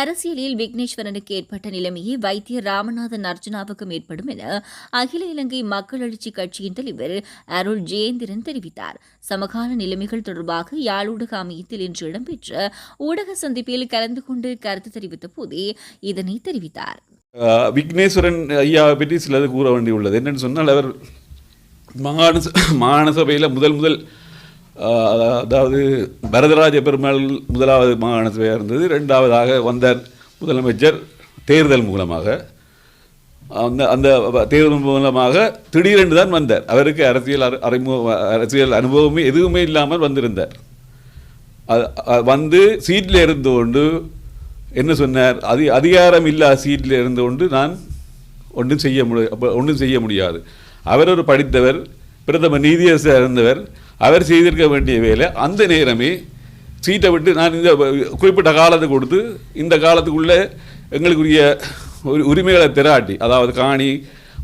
அரசியலில் விக்னேஸ்வரனுக்கு ஏற்பட்ட நிலைமையை வைத்திய ராமநாதன் அர்ஜுனாவுக்கும் ஏற்படும் என அகில இலங்கை மக்கள் எழுச்சி கட்சியின் தலைவர் அருள் ஜெயேந்திரன் தெரிவித்தார். சமகால நிலைமைகள் தொடர்பாக யாழ் ஊடக அமையத்தில் இன்று இடம்பெற்ற ஊடக சந்திப்பில் கலந்து கொண்டு கருத்து தெரிவித்த போதே இதனை தெரிவித்தார். விக்னேஸ்வரன் ஐயாவை பற்றி சிலது கூற வேண்டியுள்ளது. என்னன்னு சொன்னால் அவர் மாகாண மாகாண சபையில் முதல் முதல் அதாவது பரதராஜ பெருமாள் முதலாவது மாகாண சபையாக இருந்தது ரெண்டாவதாக வந்தார் முதலமைச்சர் தேர்தல் மூலமாக. அந்த அந்த தேர்தல் மூலமாக திடீரென்று தான் வந்தார். அவருக்கு அரசியல் அறி- அறிமுக அரசியல் அனுபவமே எதுவுமே இல்லாமல் வந்திருந்தார். அது- வந்து சீட்டில் இருந்து கொண்டு என்ன சொன்னார்? அதி அதிகாரம் இல்லாத சீட்டில் இருந்து கொண்டு நான் ஒன்றும் செய்ய முடி ஒன்றும் செய்ய முடியாது. அவர் ஒரு படித்தவர். பிரதம நீதியரசர் இருந்தவர் அவர் செய்திருக்க வேண்டிய வேலை அந்த நேரமே சீட்டை விட்டு நான் இந்த குறிப்பிட்ட காலத்தை கொடுத்து இந்த காலத்துக்குள்ளே எங்களுக்குரிய ஒரு உரிமைகளை திராட்டி அதாவது காணி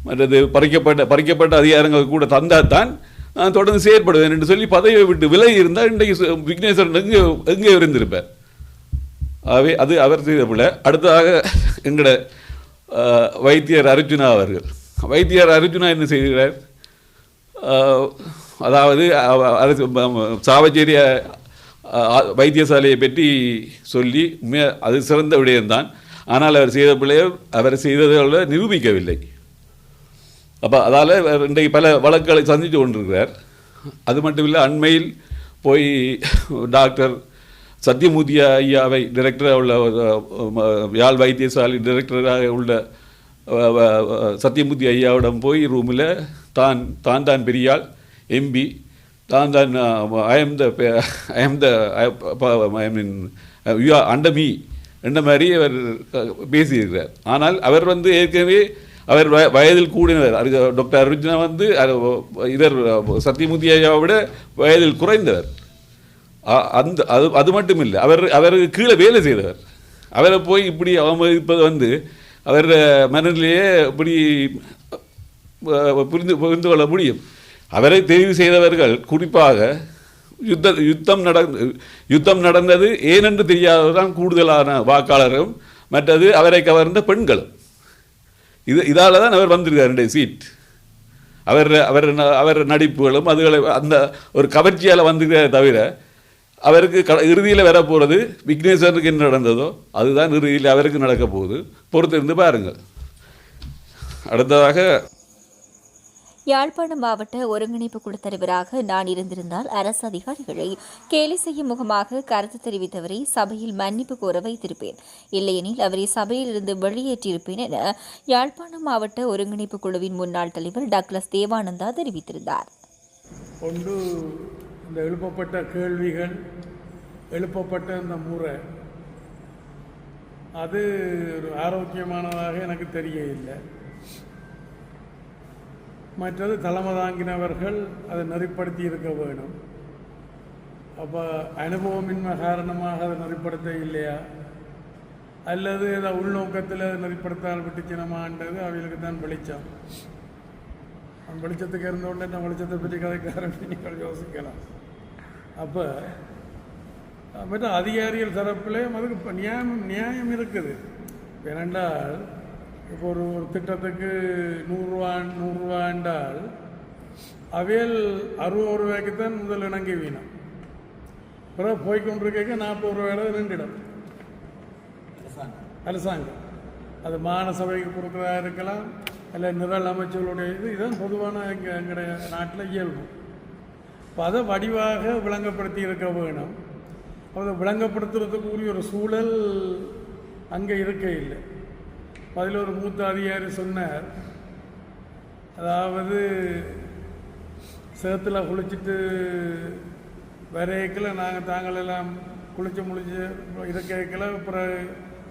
மற்றது பறிக்கப்பட்ட பறிக்கப்பட்ட அதிகாரங்கள் கூட தந்தால் தான் நான் தொடர்ந்து செயற்படுவேன் என்று சொல்லி பதவியை விட்டு விலகி இருந்தால் இன்றைக்கு விக்னேஸ்வரன் எங்கே எங்கே இருந்திருப்பார் ஆகவே அது அவர் செய்த பிள்ளை அடுத்ததாக எங்களோட வைத்தியர் அர்ஜுனா அவர்கள். வைத்தியர் அர்ஜுனா என்ன செய்கிறார்? அதாவது அரசு சாவச்சேரிய வைத்தியசாலையை பற்றி சொல்லி அது சிறந்த விடயம்தான். ஆனால் அவர் செய்த பிள்ளையை அவர் செய்ததை நிரூபிக்கவில்லை. அப்போ அதால் இன்றைக்கு பல வழக்குகளை சந்தித்து கொண்டிருக்கிறார். அது மட்டும் இல்லை அண்மையில் போய் டாக்டர் சத்யமூர்த்தி ஐயாவை டிரெக்டராக உள்ள யாழ் வைத்தியசாலை டிரெக்டராக உள்ள சத்தியமூர்த்தி ஐயாவிடம் போய் ரூமில் தான் தான் தான் பெரியாள் எம்பி தான் தான் I am the I am the I mean you are and me என்ற மாதிரி அவர் பேசியிருக்கிறார். ஆனால் அவர் வந்து ஏற்கனவே அவர் வய- வயதில் கூடினவர். அரு- டாக்டர் அருஜினா வந்து இதர் சத்யமூர்த்தி ஐயாவை விட வயதில் குறைந்தவர். அ- அந்த அது அது மட்டும் இல்லை அவர் அவருக்கு கீழே வேலை செய்தவர். அவரை போய் இப்படி அவமதிப்பது வந்து அவர் மனநிலையே இப்படி புரிந்து புரிந்து கொள்ள முடியும். அவரை தெரிவு செய்தவர்கள் குறிப்பாக யுத்த யுத்தம் நடந்த யுத்தம் நடந்தது ஏனென்று தெரியாததான் கூடுதலான வாக்காளரும் மற்றது அவரை கவர்ந்த பெண்களும். இது இதால் தான் அவர் வந்திருக்கார் சீட் அவர் அவர் அவர் நடிப்புகளும் அதுகளை அந்த ஒரு கவர்ச்சியால் வந்திருக்கிறார் தவிர அவருக்கு க இறுதியில் வரப்போகிறது விக்னேஸ்வரனுக்கு என்ன நடந்ததோ அதுதான் இறுதியில் அவருக்கு நடக்க போகுது. பொறுத்திருந்து பாருங்கள். அடுத்ததாக யாழ்ப்பாணம் மாவட்ட ஒருங்கிணைப்பு குழு தலைவராக நான் இருந்திருந்தால் அரசு அதிகாரிகளை கேலி செய்யும் முகமாக கருத்து தெரிவித்தவரை சபையில் மன்னிப்பு கோர வைத்திருப்பேன். இல்லையெனில் அவரை சபையிலிருந்து வெளியேற்றியிருப்பேன் என யாழ்ப்பாணம் மாவட்ட ஒருங்கிணைப்பு குழுவின் முன்னாள் தலைவர் டக்ளஸ் தேவானந்தா தெரிவித்திருந்தார். ஒன்று இந்த எழுப்பப்பட்ட கேள்விகள் எழுப்பப்பட்ட இந்த முறை அது ஒரு ஆரோக்கியமானதாக எனக்கு தெரியவில்லை. மற்றது தலைமை தாங்கினவர்கள் அதை நெறிப்படுத்தி இருக்க வேணும். அப்போ அனுபவமின்மை காரணமாக அதை நெறிப்படுத்த இல்லையா? அல்லது ஏதோ உள்நோக்கத்தில் அதை நெறிப்படுத்தால் விட்டுச்சினமான்றது அவங்களுக்கு தான் வெளிச்சம். அந்த வெளிச்சத்துக்கு இருந்தோடனே நான் வெளிச்சத்தை பற்றி கதைக்காரன் நீங்கள் யோசிக்கலாம். அப்போ மற்ற அதிகாரிகள் தரப்பிலே அதுக்கு இப்போ நியாயம் நியாயம் இருக்குது. ஏனென்றால் இப்போ ஒரு ஒரு திட்டத்துக்கு நூறுரூவா நூறுரூவா என்றால் அவையல் அறுபது ரூபாய்க்கு தான் முதல் இணங்கி வீணம். பிறகு போய்கொண்டிருக்க நாற்பது ரூபாயோட நின்றுடும் அரசாங்கம். அது மாநசபைக்கு கொடுக்குறதா இருக்கலாம் இல்லை நிரல் அமைச்சர்களுடைய இது இதுதான் பொதுவான எங்கள் எங்களுடைய நாட்டில் இயல்பு. பத அதை வடிவாக விளங்கப்படுத்தி இருக்க வேணும். அதை விளங்கப்படுத்துறதுக்குரிய ஒரு சூழல் அங்கே இருக்க இல்லை. அதில் ஒரு மூத்த அதிகாரி சொன்னார் அதாவது சேத்துல குளிச்சுட்டு வரையக்கில் நாங்கள் தாங்கள் எல்லாம் குளிச்சு முழிச்சு இருக்கைக்கில் அப்புறம்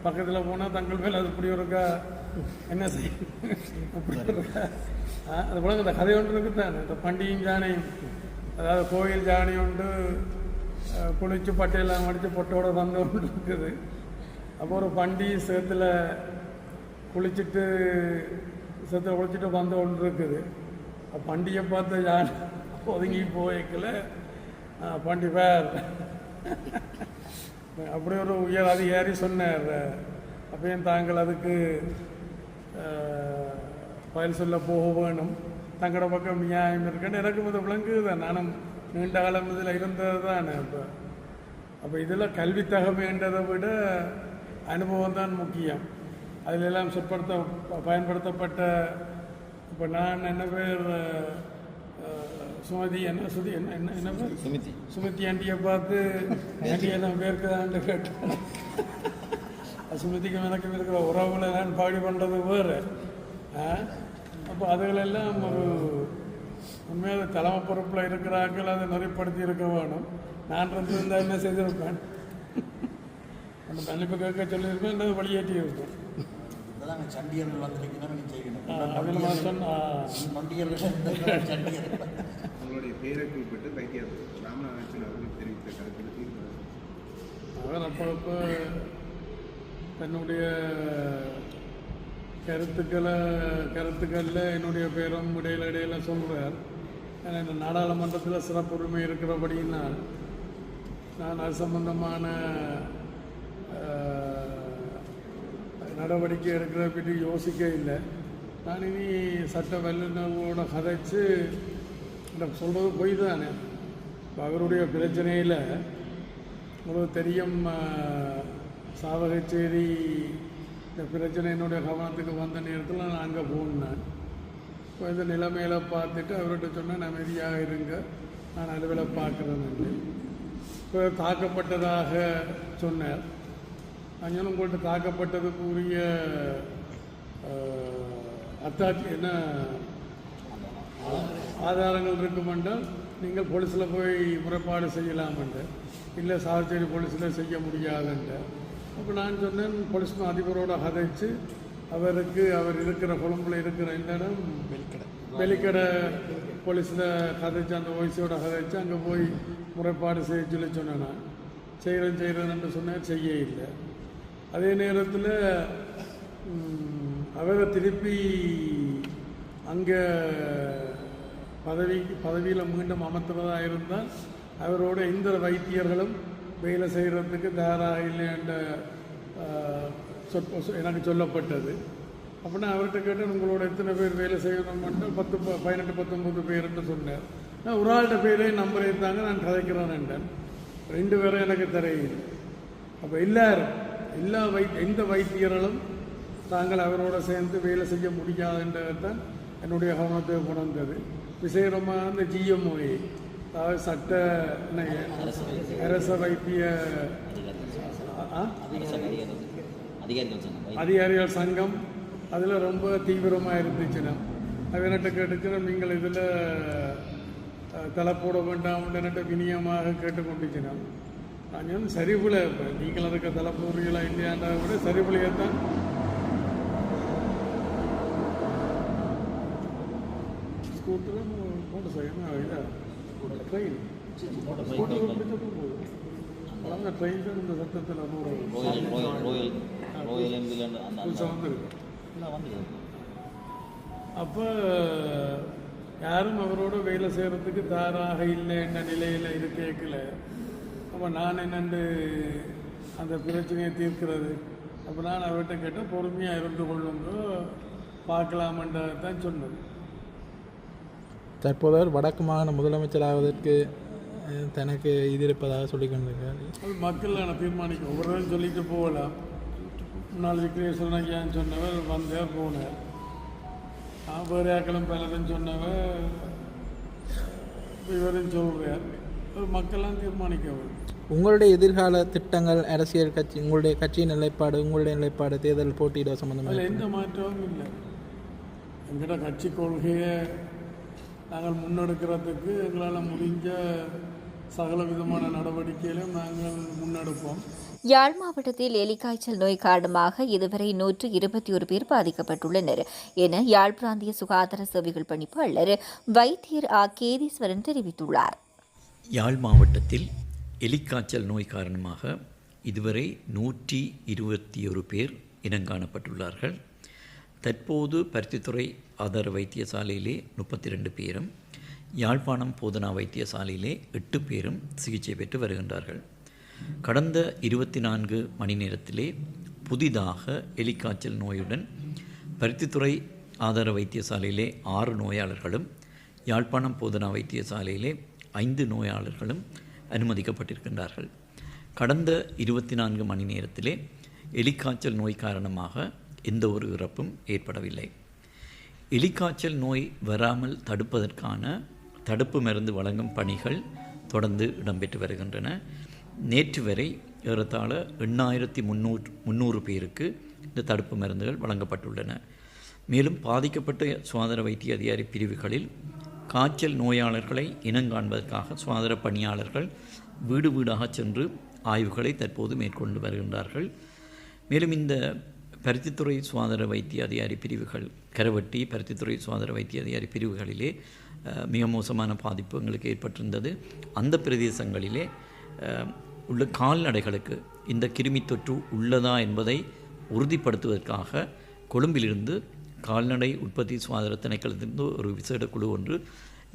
பக்கத்தில் போனால் தங்கள் மேல் அது இப்படி இருக்கா? என்ன செய்ய இப்படி இருக்கா? அது போல இந்த கதை ஒன்று இருக்குதானே? இந்த பண்டிகையும் ஜானையும் அதாவது கோயில் ஜானி உண்டு குளித்து குளிச்சு பட்டையெல்லாம் மடித்து பொட்டோட வந்த ஒன்று இருக்குது அப்போ ஒரு பண்டி சேத்துல குளிச்சுட்டு சேத்துல குளிச்சுட்டு வந்த ஒன்று இருக்குது பண்டியை பண்டிகை பார்த்து யான் ஒதுங்கி போய்க்கல. பண்டி பேர். அப்படி ஒரு உயர் அதிகாரி சொன்னார். அப்பயும் தாங்கள் அதுக்கு பயில் பதில் சொல்ல போக வேணும். தங்களோட பக்கம் நியாயம் இருக்குன்னு எனக்கும் இது விளங்குது. நானும் நீண்ட காலம் இதில் இருந்தது தானே இப்போ அப்போ இதில் கல்வி தகமைன்றதை விட அனுபவம் தான் முக்கியம். அதிலெல்லாம் சொற்படுத்த ப- பயன்படுத்தப்பட்ட இப்போ நான் என்ன பேர் சுமதி என்ன சுதி என்ன என்ன என்ன பேர்? சுமித்தி சுமதி ஆண்டியை பார்த்து ஆண்டி எல்லாம் பேருக்குதான்னு கேட்டேன். சுமதிக்கும் எனக்கும் இருக்கிற உறவுகளை நான் பாடி பண்ணுறது வேறு. அப்போ அதுகளெல்லாம் ஒரு உண்மையாக தலைமை பொறுப்பில் இருக்கிறார்கள் அதை நெறிப்படுத்தி இருக்க வேணும். நான் இருந்திருந்தால் என்ன செய்திருப்பேன்? அந்த மன்னிப்பு கேட்க சொல்லியிருப்பேன் இல்லை வெளியேற்றி இருப்பேன். சண்டியர்கள் வந்திருக்கணும் செய்யணும் அதில் நான் சொன்ன நொண்டியர்கள் சண்டியர்கள் உங்களுடைய பெயரை குறிப்பிட்டு வைத்தியர் ராமநாதன் அவர்கள் தெரிவித்த கருத்தில் தீர்வு அவர் அப்பப்போ தன்னுடைய கருத்துக்களை கருத்துக்களில் என்னுடைய பேரும் இடையில இடையில சொல்கிறார் ஏன்னா இந்த நாடாளுமன்றத்தில் சிறப்புரிமை இருக்கிறபடியினால் நான் அது சம்பந்தமான நடவடிக்கை எடுக்கிற பற்றி யோசிக்க இல்லை. நான் இனி சட்ட வல்லுநர்களோட கதைச்சு இந்த சொல்கிறது பொய் தானே அவருடைய பிரச்சனையில் உங்களுக்கு தெரியும் சாதகச்சேரி இந்த பிரச்சனை என்னுடைய கவனத்துக்கு வந்த நேரத்தில் நான் அங்கே போனேன். இப்போ இந்த நிலைமையில பார்த்துட்டு அவர்கிட்ட சொன்னேன் நிம்மதியாக இருங்க. நான் அலுவலை பார்க்குறேன்னு இப்போ தாக்கப்பட்டதாக சொன்னார். அஞ்சனும் உங்கள்கிட்ட தாக்கப்பட்டதுக்கு உரிய அத்தாட்சி என்ன ஆதாரங்கள் இருக்குமென்றால் நீங்கள் போலீஸில் போய் முறைப்பாடு செய்யலாமென்று இல்லை சாவச்சேரி போலீஸில் செய்ய முடியாதுன்ட்டு அப்போ நான் சொன்னேன் போலீஸ் அதிபரோட கதைச்சு அவருக்கு அவர் இருக்கிற கொழும்புல இருக்கிற இந்த இடம் வெளிக்கடை வெளிக்கடை போலீஸில் கதைச்சு அந்த ஓய்ஸோட கதைச்சு அங்கே போய் முறைப்பாடு செய்ய சொல்லி சொன்னேன் நான். செய்கிறேன் செய்கிறேன்னு சொன்னேன் செய்ய இல்லை. அதே நேரத்தில் அவரை திருப்பி அங்கே பதவி பதவியில் மீண்டும் அமர்த்துறதா இருந்தால் அவரோட எந்த வைத்தியர்களும் வேலை செய்கிறதுக்கு தயாராக இல்லை என்ற சொற்ப சொ- எனக்கு சொல்லப்பட்டது. அப்படின்னா அவர்கிட்ட கேட்டேன் உங்களோட எத்தனை பேர் வேலை செய்யணும்னு பத்து ப- பதினெட்டு பத்தொம்பது பேருன்னு சொன்னார். நான் ஒரு ஆள்கிட்ட பேரையும் நம்பர் இருந்தாங்க நான் கதைக்கிறேன் என்றேன். ரெண்டு பேரும் எனக்கு தெரியல. அப்போ எல்லாரும் எல்லா வை எந்த வைத்தியர்களும் தாங்கள் அவரோட சேர்ந்து வேலை செய்ய முடியாதுன்றதான் என்னுடைய கவனத்தை உணர்ந்தது விசேடமாக அந்த ஜிஎம்ஓஏ அதாவது சட்ட அரச வைத்திய ஆ? அதிகாரிகள் அதிகாரிகள் சங்கம். அதில் ரொம்ப தீவிரமாக இருந்துச்சுன்னா அவன்கிட்ட கேட்டுக்கிறேன் நீங்கள் இதில் தலை போட வேண்டாம் என்னட்ட வினியமாக கேட்டுக்கொண்டுச்சுன்னா நான் சொன்னேன் சரிபுல இப்போ நீங்கள் அதுக்கு தலை போடுறீங்களா இல்லையான்றதை விட சரிபுலையை தான் ஸ்கூட்டரும் போட்டு செய்யணும் இதா ட்ரெயின் ஸ்கூட்டர் பிடிச்சப்போ போகுது அந்த ட்ரெயின் தான் இந்த சத்தத்தில் நூறு ரோயல் ரோயல் ரோயல் ரோயல் எம்பில் அந்த புதுசாக வந்துருக்கு எல்லாம் வந்துருக்கு அப்போ யாரும் அவரோட வேலை செய்கிறதுக்கு தாராக இல்லை என்ற நிலையில் கேட்கல அப்போ நான் என்னென்று அந்த பிரச்சனையை தீர்க்கிறது. அப்போ நான் அவர்கிட்ட கேட்டேன் பொறுமையாக இருந்து கொள்ளுங்க. பார்க்கலாமன்றதை தான் சொன்னது தற்போது அவர் வடக்கு மாகாண முதலமைச்சராவதற்கு தனக்கு இது இருப்பதாக சொல்லிக் கொண்டிருக்கிறார். அது மக்கள் நான் தீர்மானிக்கும். ஒவ்வொருவரும் சொல்லிட்டு போகலாம். முன்னாள் விக்னேஸ்வரன் ஐயான்னு சொன்னவர் வந்தார் போனார். நான் வேறு ஆக்களும் பலரும் சொன்னவர் இவரும் சொல்கிறார் மக்கள்லாம் தீர்மானிக்க உங்களுடைய எதிர்கால திட்டங்கள் அரசியல் கட்சி உங்களுடைய கட்சியின் நிலைப்பாடு உங்களுடைய நிலைப்பாடு தேர்தல் போட்டியிட சம்பந்தமாக அதில் எந்த மாற்றமும் இல்லை. எங்கட கட்சி கொள்கையை நாங்கள் முன்னெடுக்கிறதுக்கு எங்களால் முடிஞ்ச சகல விதமான நடவடிக்கையிலும் நாங்கள் முன்னெடுப்போம். யாழ் மாவட்டத்தில் எலிக்காய்ச்சல் நோய் காரணமாக இதுவரை நூற்று இருபத்தி ஒரு பேர் பாதிக்கப்பட்டுள்ளனர் என யாழ் பிராந்திய சுகாதார சேவைகள் பணிப்பாளர் வைத்தியர் ஆ. கேதீஸ்வரன் தெரிவித்துள்ளார். யாழ் மாவட்டத்தில் எலிக்காய்ச்சல் நோய் காரணமாக இதுவரை நூற்றி இருபத்தி ஒரு பேர் இனங்காணப்பட்டுள்ளார்கள். தற்போது பருத்தித்துறை ஆதார வைத்தியசாலையிலே முப்பத்தி ரெண்டு பேரும் யாழ்ப்பாணம் போதனா வைத்தியசாலையிலே எட்டு பேரும் சிகிச்சை பெற்று வருகின்றார்கள். கடந்த இருபத்தி நான்கு மணி நேரத்திலே புதிதாக எலிக்காய்ச்சல் நோயுடன் பருத்தித்துறை ஆதார வைத்தியசாலையிலே ஆறு நோயாளர்களும் யாழ்ப்பாணம் போதனா வைத்தியசாலையிலே ஐந்து நோயாளர்களும் அனுமதிக்கப்பட்டிருக்கின்றார்கள். கடந்த இருபத்தி நான்கு மணி நேரத்திலே எலிக்காய்ச்சல் நோய் காரணமாக எந்த ஒரு இறப்பும் ஏற்படவில்லை. எலிக்காய்ச்சல் நோய் வராமல் தடுப்பதற்கான தடுப்பு மருந்து வழங்கும் பணிகள் தொடர்ந்து இடம்பெற்று வருகின்றன. நேற்று வரை ஏறத்தாழ எண்ணாயிரத்தி முந்நூறு முந்நூறு பேருக்கு இந்த தடுப்பு மருந்துகள் வழங்கப்பட்டுள்ளன. மேலும் பாதிக்கப்பட்ட சுகாதார வைத்திய அதிகாரி பிரிவுகளில் காய்ச்சல் நோயாளர்களை இனங்காண்பதற்காக சுகாதார பணியாளர்கள் வீடு வீடாக சென்று ஆய்வுகளை தற்போது மேற்கொண்டு வருகின்றார்கள். மேலும் இந்த பருத்தித்துறை சுதந்திர வைத்திய அதிகாரி பிரிவுகள் கரவட்டி பருத்தித்துறை சுதந்திர வைத்திய அதிகாரி பிரிவுகளிலே மிக மோசமான பாதிப்பு எங்களுக்கு ஏற்பட்டிருந்தது. அந்த பிரதேசங்களிலே உள்ள கால்நடைகளுக்கு இந்த கிருமி தொற்று உள்ளதா என்பதை உறுதிப்படுத்துவதற்காக கொழும்பிலிருந்து கால்நடை உற்பத்தி சுகாதார திணைக்களத்திலிருந்து ஒரு விசேட குழு ஒன்று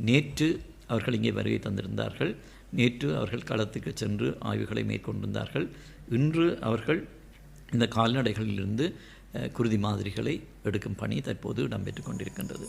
நேற்று அவர்கள் இங்கே வருகை தந்திருந்தார்கள். நேற்று அவர்கள் களத்துக்கு சென்று ஆய்வுகளை மேற்கொண்டிருந்தார்கள். இன்று அவர்கள் இந்த கால்நடைகளிலிருந்து குருதி மாதிரிகளை எடுக்கும் பணி தற்போது இடம்பெற்று கொண்டிருக்கின்றது.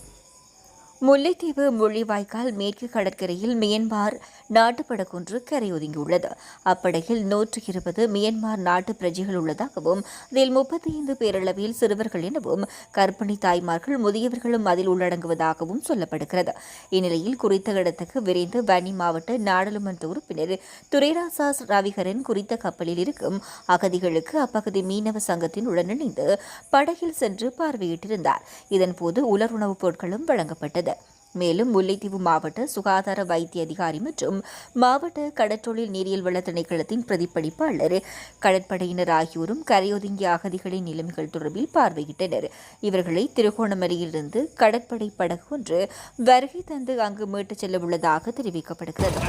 முல்லைத்தீவு முள்ளிவாய்க்கால் மேற்கு கடற்கரையில் மியன்மார் நாட்டுப்படகொன்று கரையொதுங்கியுள்ளது. அப்படகில் நூற்று இருபது மியன்மார் நாட்டு பிரஜைகள் உள்ளதாகவும் அதில் முப்பத்தி ஐந்து பேரளவில் சிறுவர்கள் எனவும் கர்ப்பிணி தாய்மார்கள் முதியவர்களும் அதில் உள்ளடங்குவதாகவும் சொல்லப்படுகிறது. இந்நிலையில் குறித்த இடத்துக்கு விரைந்து வன்னி மாவட்ட நாடாளுமன்ற உறுப்பினர் துரைராசா ரவிகரன் குறித்த கப்பலில் இருக்கும் அகதிகளுக்கு அப்பகுதி மீனவ சங்கத்தின் உடனிணைந்து படகில் சென்று பார்வையிட்டிருந்தார். இதன்போது உலர் உணவுப் பொருட்களும் வழங்கப்பட்டது. மேலும் முல்லைத்தீவு மாவட்ட சுகாதார வைத்திய அதிகாரி மற்றும் மாவட்ட கடற்றொழில் நீரியல் வள திணைக்களத்தின் பிரதிப்பலிப்பாளர் கடற்படையினர் ஆகியோரும் கரையொதுங்கிய அகதிகளின் நிலைமைகள் தொடர்பில் பார்வையிட்டனர். இவர்களை திருகோணமலையிலிருந்து கடற்படை படகு ஒன்று வருகை தந்து அங்கு மீட்டுச் செல்ல உள்ளதாக தெரிவிக்கப்படுகிறது.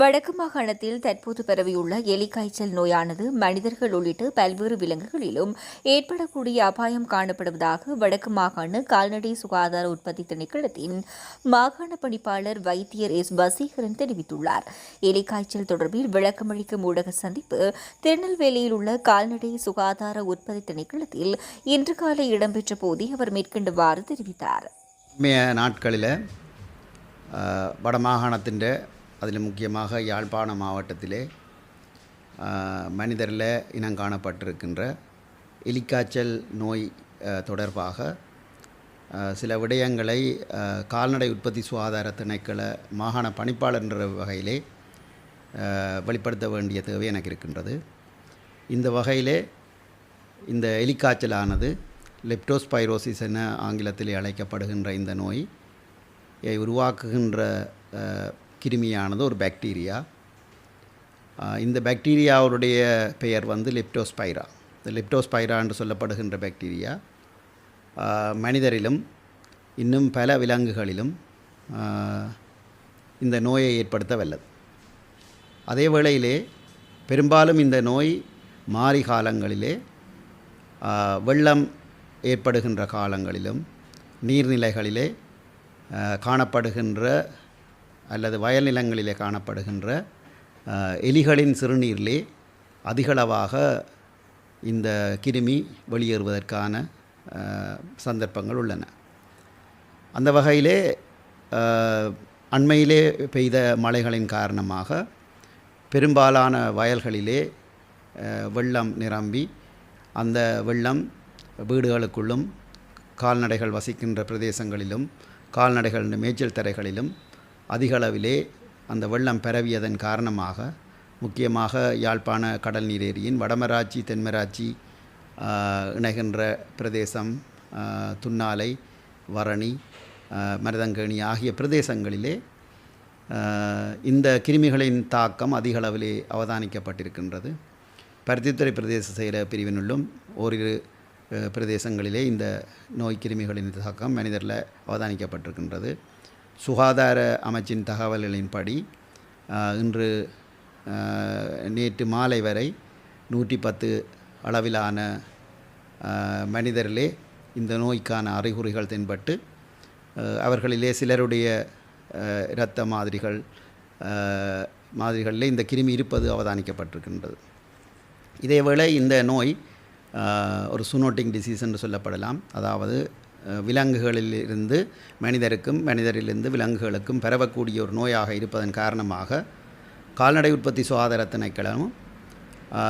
வடக்கு மாகாணத்தில் தற்போது பரவியுள்ள எலிக்காய்ச்சல் நோயானது மனிதர்கள் உள்ளிட்ட பல்வேறு விலங்குகளிலும் ஏற்படக்கூடிய அபாயம் காணப்படுவதாக வடக்கு மாகாண கால்நடை சுகாதார உற்பத்தி திணைக்களத்தின் மாகாண பணிப்பாளர் வைத்தியர் எஸ். வசீகரன் தெரிவித்துள்ளார். எலிக்காய்ச்சல் தொடர்பில் விளக்கமளிக்கும் ஊடக சந்திப்பு திருநெல்வேலியில் உள்ள கால்நடை சுகாதார உற்பத்தி திணைக்களத்தில் இன்று காலை இடம்பெற்ற போதே அவர் மேற்கண்டவாறு தெரிவித்தார். மே நாட்களில் வடமாகாணத்தின் அதில் முக்கியமாக யாழ்ப்பாண மாவட்டத்திலே மனிதரில் இனம் காணப்பட்டிருக்கின்ற எலிக்காய்ச்சல் நோய் தொடர்பாக சில விடயங்களை கால்நடை உற்பத்தி சுகாதார திணைக்கள மாகாண பணிப்பாளர் என்ற வகையிலே வெளிப்படுத்த வேண்டிய தேவை எனக்கு இருக்கின்றது. இந்த வகையிலே இந்த எலிக்காய்ச்சலானது லெப்டோஸ்பைரோசிஸ் என ஆங்கிலத்தில் அழைக்கப்படுகின்ற இந்த நோய் உருவாக்குகின்ற கிருமியானது ஒரு பாக்டீரியா இந்த பாக்டீரியாவுடைய பெயர் வந்து லெப்டோஸ்பைரா இந்த லெப்டோஸ்பைரா என்று சொல்லப்படுகின்ற பாக்டீரியா மனிதரிலும் இன்னும் பல விலங்குகளிலும் இந்த நோயை ஏற்படுத்த வல்லது. அதே வேளையிலே பெரும்பாலும் இந்த நோய் மாறி காலங்களிலே வெள்ளம் ஏற்படுகின்ற காலங்களிலும் நீர்நிலைகளிலே காணப்படுகின்ற அல்லது வயல் நிலங்களிலே காணப்படுகின்ற எலிகளின் சிறுநீரிலே அதிகளவாக இந்த கிருமி வெளியேறுவதற்கான சந்தர்ப்பங்கள் உள்ளன. அந்த வகையிலே அண்மையிலே பெய்த மழைகளின் காரணமாக பெரும்பாலான வயல்களிலே வெள்ளம் நிரம்பி அந்த வெள்ளம் வீடுகளுக்குள்ளும் கால்நடைகள் வசிக்கின்ற பிரதேசங்களிலும் கால்நடைகள் மேய்ச்சல் தரைகளிலும் அதிகளவிலே அந்த வெள்ளம் பரவியதன் காரணமாக முக்கியமாக யாழ்ப்பாண கடல் நீர் ஏரியின் வடமராட்சி தென்மராட்சி இணைகின்ற பிரதேசம் துண்ணாலை துன்னாலை வரணி மருதங்கேணி ஆகிய பிரதேசங்களிலே இந்த கிருமிகளின் தாக்கம் அதிகளவிலே அவதானிக்கப்பட்டிருக்கின்றது. பருத்தித்துறை பிரதேச செயல பிரிவினுள்ளும் ஓரிரு பிரதேசங்களிலே இந்த நோய் கிருமிகளின் தாக்கம் மனிதரில் அவதானிக்கப்பட்டிருக்கின்றது. சுகாதார அமைச்சின் தகவல்களின்படி இன்று நேற்று மாலை வரை நூற்றி பத்து அளவிலான மனிதரிலே இந்த நோய்க்கான அறிகுறிகள் தென்பட்டு அவர்களிலே சிலருடைய இரத்த மாதிரிகள் மாதிரிகளிலே இந்த கிருமி இருப்பது அவதானிக்கப்பட்டிருக்கின்றது. இதேவேளை இந்த நோய் ஒரு சுனோட்டிங் டிசீஸ் என்று சொல்லப்படலாம். அதாவது விலங்குகளில் இருந்து மனிதருக்கும் மனிதரிலிருந்து விலங்குகளுக்கும் பரவக்கூடிய ஒரு நோயாக இருப்பதன் காரணமாக கால்நடை உற்பத்தி சுகாதார திணைக்களமும்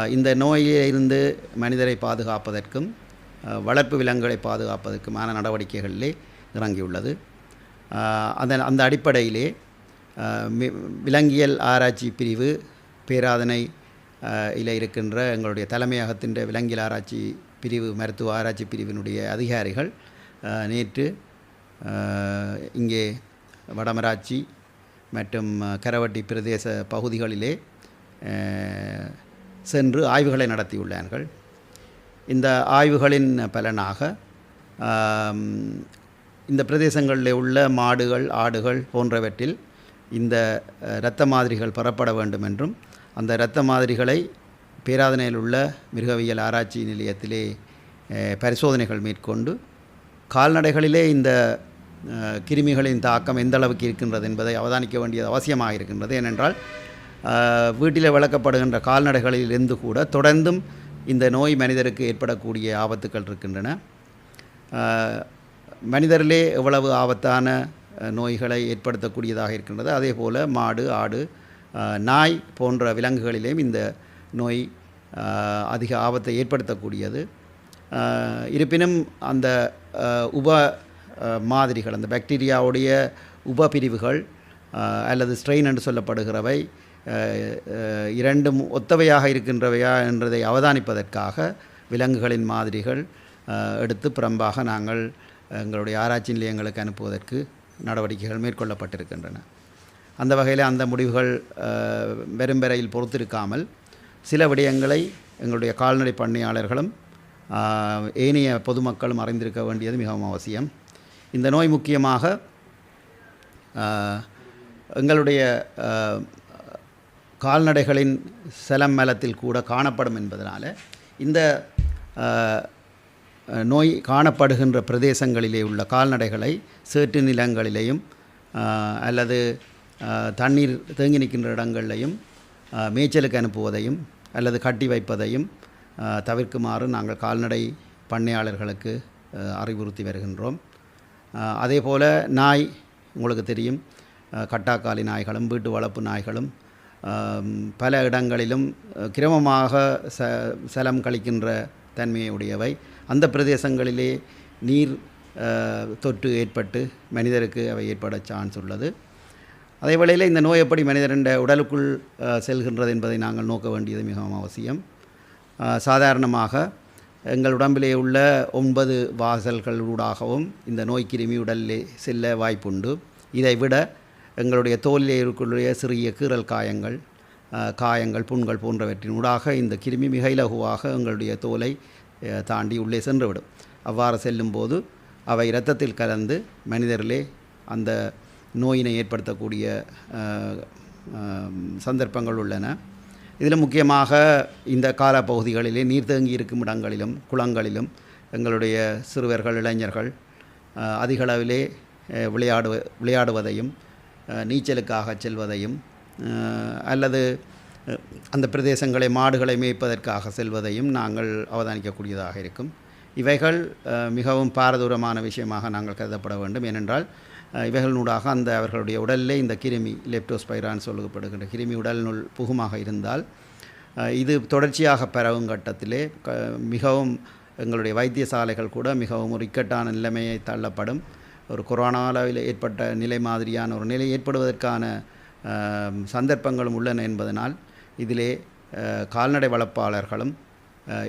இந்த நோயிலிருந்து மனிதரை பாதுகாப்பதற்கும் வளர்ப்பு விலங்குகளை பாதுகாப்பதற்குமான நடவடிக்கைகளிலே இறங்கியுள்ளது. அதன் அந்த அடிப்படையிலே விலங்கியல் ஆராய்ச்சி பிரிவு பேராதனை இல இருக்கின்ற எங்களுடைய தலைமையகத்தின் விலங்கியல் ஆராய்ச்சி பிரிவு மருத்துவ ஆராய்ச்சி பிரிவினுடைய அதிகாரிகள் நேற்று இங்கே வடமராட்சி மற்றும் கரவட்டி பிரதேச பகுதிகளிலே சென்று ஆய்வுகளை நடத்தியுள்ளார்கள். இந்த ஆய்வுகளின் பலனாக இந்த பிரதேசங்களில் உள்ள மாடுகள் ஆடுகள் போன்றவற்றில் இந்த இரத்த மாதிரிகள் பெறப்பட வேண்டும் என்றும் அந்த இரத்த மாதிரிகளை பேராதனையில் உள்ள மிருகவியல் ஆராய்ச்சி நிலையத்திலே பரிசோதனைகள் மேற்கொண்டு கால்நடைகளிலே இந்த கிருமிகளின் தாக்கம் எந்த அளவுக்கு இருக்கின்றது என்பதை அவதானிக்க வேண்டியது அவசியமாக இருக்கின்றது. ஏனென்றால் வீட்டில் வளர்க்கப்படுகின்ற கால்நடைகளிலிருந்து கூட தொடர்ந்தும் இந்த நோய் மனிதருக்கு ஏற்படக்கூடிய ஆபத்துக்கள் இருக்கின்றன. மனிதரிலே எவ்வளவு ஆபத்தான நோய்களை ஏற்படுத்தக்கூடியதாக இருக்கின்றது. அதே போல் மாடு ஆடு நாய் போன்ற விலங்குகளிலேயும் இந்த நோய் அதிக ஆபத்தை ஏற்படுத்தக்கூடியது. இருப்பினும் அந்த உப மாதிரிகள் அந்த பாக்டீரியாவுடைய உபபிரிவுகள் அல்லது ஸ்ட்ரெயின் என்று சொல்லப்படுகிறவை இரண்டும் ஒத்தவையாக இருக்கின்றவையா என்றதை அவதானிப்பதற்காக விலங்குகளின் மாதிரிகள் எடுத்து புறம்பாக நாங்கள் எங்களுடைய ஆராய்ச்சி நிலையங்களுக்கு அனுப்புவதற்கு நடவடிக்கைகள் மேற்கொள்ளப்பட்டிருக்கின்றன. அந்த வகையில் அந்த முடிவுகள் வெறும் வரையில் பொறுத்திருக்காமல் சில விடயங்களை எங்களுடைய கால்நடை பண்ணையாளர்களும் ஏனைய பொதுமக்களும் அறிந்திருக்க வேண்டியது மிகவும் அவசியம். இந்த நோய் முக்கியமாக எங்களுடைய கால்நடைகளின் செலம் மலத்தில் கூட காணப்படும் என்பதனால் இந்த நோய் காணப்படுகின்ற பிரதேசங்களிலே உள்ள கால்நடைகளை சேற்று நிலங்களிலேயும் அல்லது தண்ணீர் தேங்கி நிற்கின்ற இடங்களிலையும் மேய்ச்சலுக்கு அனுப்புவதையும் அல்லது கட்டி வைப்பதையும் தவிர்க்குமாறு நாங்கள் கால்நடை பண்ணையாளர்களுக்கு அறிவுறுத்தி வருகின்றோம். அதே போல் நாய் உங்களுக்கு தெரியும் கட்டாக்காலி நாய்களும் வீட்டு வளர்ப்பு நாய்களும் பல இடங்களிலும் கிரமமாக ச சலம் கழிக்கின்ற தன்மையுடையவை அந்த பிரதேசங்களிலே நீர் தொற்று ஏற்பட்டு மனிதருக்கு அவை ஏற்பட சான்ஸ் உள்ளது. அதே வேளையில் இந்த நோய் எப்படி மனிதரின் உடலுக்குள் செல்கின்றது என்பதை நாங்கள் நோக்க வேண்டியது மிகவும் அவசியம். சாதாரணமாக எங்கள் உடம்பிலே உள்ள ஒன்பது வாசல்களூடாகவும் இந்த நோய் கிருமி உடலிலே செல்ல வாய்ப்புண்டு. இதை விட எங்களுடைய தோலிலே இருக்கக்கூடிய சிறிய கீறல் காயங்கள் காயங்கள் புண்கள் போன்றவற்றின் ஊடாக இந்த கிருமி மிக இலகுவாக எங்களுடைய தோலை தாண்டி உள்ளே சென்றுவிடும். அவ்வாறு செல்லும்போது அவை இரத்தத்தில் கலந்து மனிதரிலே அந்த நோயினை ஏற்படுத்தக்கூடிய சந்தர்ப்பங்கள் உள்ளன. இதில் முக்கியமாக இந்த காலப்பகுதிகளிலே நீர் தேங்கி இருக்கும் இடங்களிலும் குளங்களிலும் எங்களுடைய சிறுவர்கள் இளைஞர்கள் அதிகளவிலே விளையாடு விளையாடுவதையும் நீச்சலுக்காக செல்வதையும் அல்லது அந்த பிரதேசங்களை மாடுகளை மேய்ப்பதற்காக செல்வதையும் நாங்கள் அவதானிக்கக்கூடியதாக இருக்கும். இவைகள் மிகவும் பாரதூரமான விஷயமாக நாங்கள் கருதப்பட வேண்டும். ஏனென்றால் இவைகளினூடாக அந்த அவர்களுடைய உடலிலே இந்த கிருமி லெப்டோஸ்பைரான் சொல்லப்படுகின்ற கிருமி உடல்நுள் புகுமாக இருந்தால் இது தொடர்ச்சியாக பரவும் கட்டத்திலே க மிகவும் எங்களுடைய வைத்தியசாலைகள் கூட மிகவும் ஒரு இக்கட்டான நிலைமையை தள்ளப்படும். ஒரு கொரோனாவில் ஏற்பட்ட நிலை மாதிரியான ஒரு நிலை ஏற்படுவதற்கான சந்தர்ப்பங்களும் உள்ளன என்பதனால் இதிலே கால்நடை வளர்ப்பாளர்களும்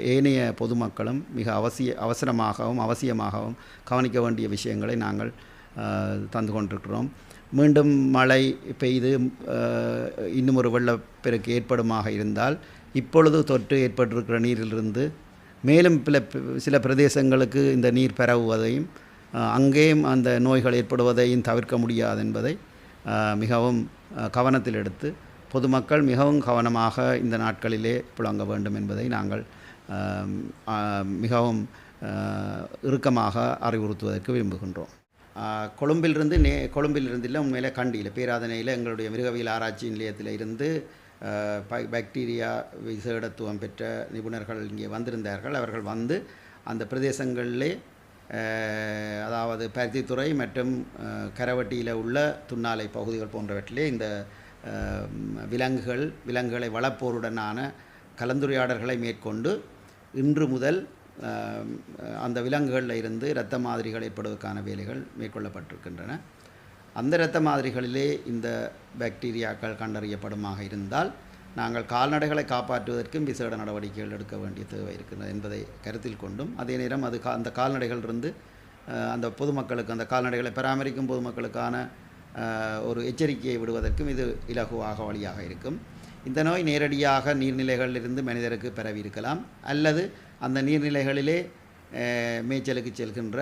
ஏனைய பொதுமக்களும் மிக அவசிய அவசரமாகவும் அவசியமாகவும் கவனிக்க வேண்டிய விஷயங்களை நாங்கள் தந்து கொண்டிருக்கிறோம். மீண்டும் மழை பெய்து இன்னும் ஒரு வெள்ளப்பெருக்கு ஏற்படுமாக இருந்தால் இப்பொழுது தொற்று ஏற்பட்டிருக்கிற நீரிலிருந்து மேலும் பில சில பிரதேசங்களுக்கு இந்த நீர் பரவுவதையும் அங்கேயும் அந்த நோய்கள் ஏற்படுவதையும் தவிர்க்க முடியாது என்பதை மிகவும் கவனத்தில் எடுத்து பொதுமக்கள் மிகவும் கவனமாக இந்த நாட்களிலே புழங்க வேண்டும் என்பதை நாங்கள் மிகவும் இறுக்கமாக அறிவுறுத்துவதற்கு விரும்புகின்றோம். கொழும்பிலிருந்து நே கொழும்பிலிருந்து இல்லை உண்மையிலே கண்டியில் பேராதனையில் எங்களுடைய மிருகவியல் ஆராய்ச்சி நிலையத்தில் இருந்து பாக்டீரியா விசேடத்துவம் பெற்ற நிபுணர்கள் இங்கே வந்திருந்தார்கள். அவர்கள் வந்து அந்த பிரதேசங்களிலே அதாவது பருத்தித்துறை மற்றும் கரவட்டியில் உள்ள துண்ணாலை பகுதிகள் போன்றவற்றிலே இந்த விலங்குகள் விலங்குகளை வளர்ப்போருடனான கலந்துரையாடல்களை மேற்கொண்டு இன்று முதல் அந்த விலங்குகளில் இருந்து இரத்த மாதிரிகள் ஏற்படுவதற்கான வேலைகள் மேற்கொள்ளப்பட்டிருக்கின்றன. அந்த இரத்த மாதிரிகளிலே இந்த பாக்டீரியாக்கள் கண்டறியப்படுமாக இருந்தால் நாங்கள் கால்நடைகளை காப்பாற்றுவதற்கும் விசேட நடவடிக்கைகள் எடுக்க வேண்டிய தேவை இருக்கிறது என்பதை கருத்தில் கொண்டும் அதே நேரம் அது கா அந்த கால்நடைகளிலிருந்து அந்த பொதுமக்களுக்கு அந்த கால்நடைகளை பராமரிக்கும் பொதுமக்களுக்கான ஒரு எச்சரிக்கையை விடுவதற்கும் இது இலகுவாக வழியாக இருக்கும். இந்த நோய் நேரடியாக நீர்நிலைகளிலிருந்து மனிதருக்கு பரவி இருக்கலாம் அல்லது அந்த நீர்நிலைகளிலே மேய்ச்சலுக்கு செல்கின்ற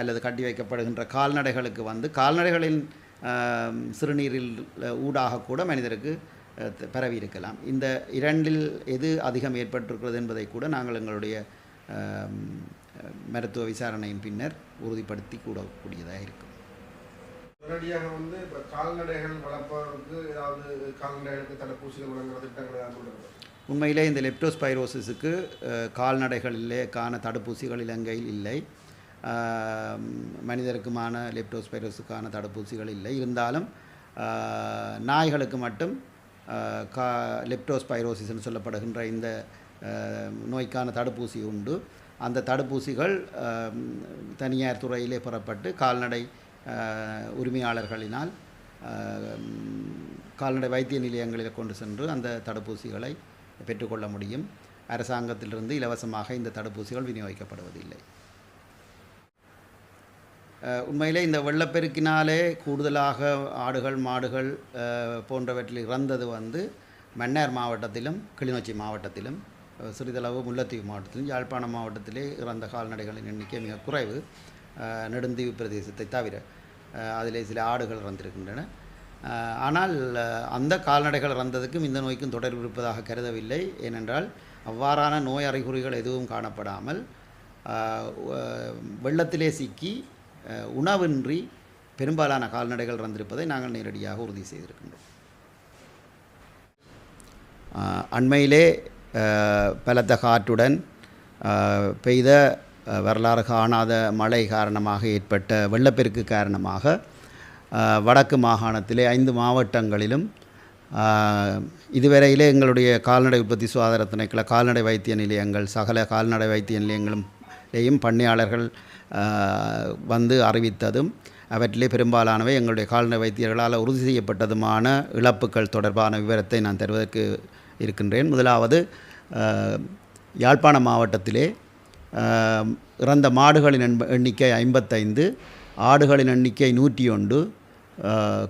அல்லது கட்டி வைக்கப்படுகின்ற கால்நடைகளுக்கு வந்து கால்நடைகளின் சிறுநீரில் ஊடாக கூட மனிதருக்கு பரவி இருக்கலாம். இந்த இரண்டில் எது அதிகம் ஏற்பட்டிருக்கிறது என்பதை கூட நாங்கள் எங்களுடைய மருத்துவ விசாரணையின் பின்னர் உறுதிப்படுத்தி கூடக்கூடியதாக இருக்கும். உடனடியாக வந்து இப்போ கால்நடைகள் வளர்ப்பவருக்கு ஏதாவது கால்நடைகளுக்கு தடுப்பூசிகள் வழங்குற திட்டங்கள் ஏதாவது உண்மையிலே இந்த லெப்டோஸ்பைரோசிஸுக்கு கால்நடைகளிலே காண தடுப்பூசிகள் இலங்கையில் இல்லை. மனிதருக்குமான லெப்டோஸ்பைரோஸுக்கான தடுப்பூசிகள் இல்லை. இருந்தாலும் நாய்களுக்கு மட்டும் கா லெப்டோஸ்பைரோசிஸ்னு சொல்லப்படுகின்ற இந்த நோய்க்கான தடுப்பூசி உண்டு. அந்த தடுப்பூசிகள் தனியார் துறையிலே பெறப்பட்டு கால்நடை உரிமையாளர்களினால் கால்நடை வைத்திய நிலையங்களில் கொண்டு சென்று அந்த தடுப்பூசிகளை பெற்றுக்கொள்ள முடியும். அரசாங்கத்திலிருந்து இலவசமாக இந்த தடுப்பூசிகள் விநியோகிக்கப்படுவதில்லை. உண்மையிலே இந்த வெள்ளப்பெருக்கினாலே கூடுதலாக ஆடுகள் மாடுகள் போன்றவற்றில் இறந்தது வந்து மன்னார் மாவட்டத்திலும் கிளிநொச்சி மாவட்டத்திலும் சிறிதளவு முல்லைத்தீவு மாவட்டத்திலும் யாழ்ப்பாணம் மாவட்டத்திலே இறந்த கால்நடைகளின் எண்ணிக்கை மிக குறைவு நெடுந்தீவு பிரதேசத்தை தவிர அதிலே சில ஆடுகள் இறந்திருக்கின்றன. ஆனால் அந்த கால்நடைகள் இறந்ததுக்கும் இந்த நோய்க்கும் தொடர்பு இருப்பதாக கருதவில்லை. ஏனென்றால் அவ்வாறான நோய் அறிகுறிகள் எதுவும் காணப்படாமல் வெள்ளத்திலே சிக்கி உணவின்றி பெரும்பாலான கால்நடைகள் இறந்திருப்பதை நாங்கள் நேரடியாக உறுதி செய்திருக்கின்றோம். அண்மையிலே பலத்த காற்றுடன் பெய்த வரலாறு காணாத மழை காரணமாக ஏற்பட்ட வெள்ளப்பெருக்கு காரணமாக வடக்கு மாகாணத்திலே ஐந்து மாவட்டங்களிலும் இதுவரையிலே எங்களுடைய கால்நடை உற்பத்தி சுகாதார திணைக்கள கால்நடை வைத்திய நிலையங்கள் சகல கால்நடை வைத்திய நிலையங்களும் பண்ணையாளர்கள் வந்து அறிவித்ததும் அவற்றிலே பெரும்பாலானவை எங்களுடைய கால்நடை வைத்தியர்களால் உறுதி செய்யப்பட்டதுமான இழப்புகள் தொடர்பான விவரத்தை நான் தருவதற்கு இருக்கின்றேன். முதலாவது யாழ்ப்பாண மாவட்டத்திலே இறந்த மாடுகளின் எண்ணிக்கை ஐம்பத்தைந்து ஆடுகளின் எண்ணிக்கை நூற்றி ஒன்று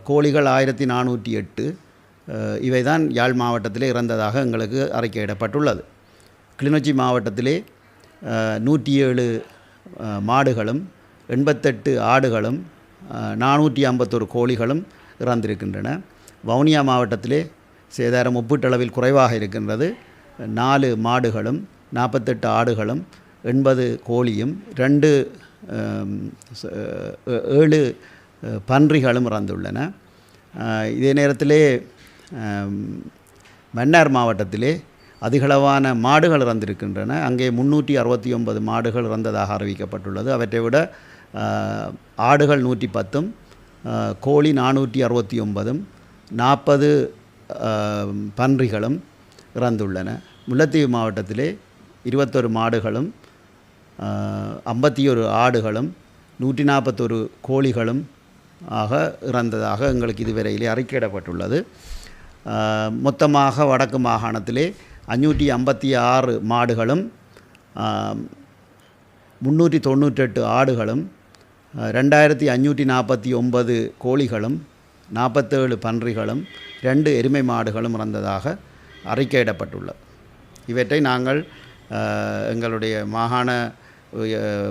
கோழிகள் ஆயிரத்தி நானூற்றி எட்டு இவை தான் யாழ் மாவட்டத்திலே இறந்ததாக எங்களுக்கு அறிக்கையிடப்பட்டுள்ளது. கிளிநொச்சி மாவட்டத்திலே நூற்றி ஏழு மாடுகளும் எண்பத்தெட்டு ஆடுகளும் நானூற்றி ஐம்பத்தொரு கோழிகளும் இறந்திருக்கின்றன. வவுனியா மாவட்டத்திலே சேதாரம் ஒப்பீட்டளவில் குறைவாக இருக்கின்றது. நாலு மாடுகளும் நாற்பத்தெட்டு ஆடுகளும் எண்பது கோழியும் ரெண்டு ஏழு பன்றிகளும் இறந்துள்ளன. இதே நேரத்திலே மன்னார் மாவட்டத்திலே அதிகளவான மாடுகள் இறந்திருக்கின்றன. அங்கே முன்னூற்றி அறுபத்தி ஒன்பது மாடுகள் இறந்ததாக அறிவிக்கப்பட்டுள்ளது. அவற்றை விட ஆடுகள் நூற்றி பத்தும் கோழி நானூற்றி அறுபத்தி ஒன்பதும் நாற்பது பன்றிகளும் இறந்துள்ளன. முல்லைத்தீவு மாவட்டத்திலே இருபத்தொரு மாடுகளும் ஐம்பத்தி ஒரு ஆடுகளும் நூற்றி நாற்பத்தொரு கோழிகளும் ஆக இறந்ததாக எங்களுக்கு இதுவரையிலே அறிக்கையிடப்பட்டுள்ளது. மொத்தமாக வடக்கு மாகாணத்திலே அஞ்சூற்றி ஐம்பத்தி ஆறு மாடுகளும் முந்நூற்றி தொண்ணூற்றெட்டு ஆடுகளும் ரெண்டாயிரத்தி அஞ்சூற்றி நாற்பத்தி ஒன்பது கோழிகளும் நாற்பத்தேழு பன்றிகளும் ரெண்டு எருமை மாடுகளும் இறந்ததாக அறிக்கையிடப்பட்டுள்ளது. இவற்றை நாங்கள் எங்களுடைய மாகாண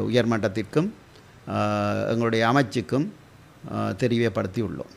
உயர்மட்டத்திற்கும் எங்களுடைய அமைச்சுக்கும் uh terri.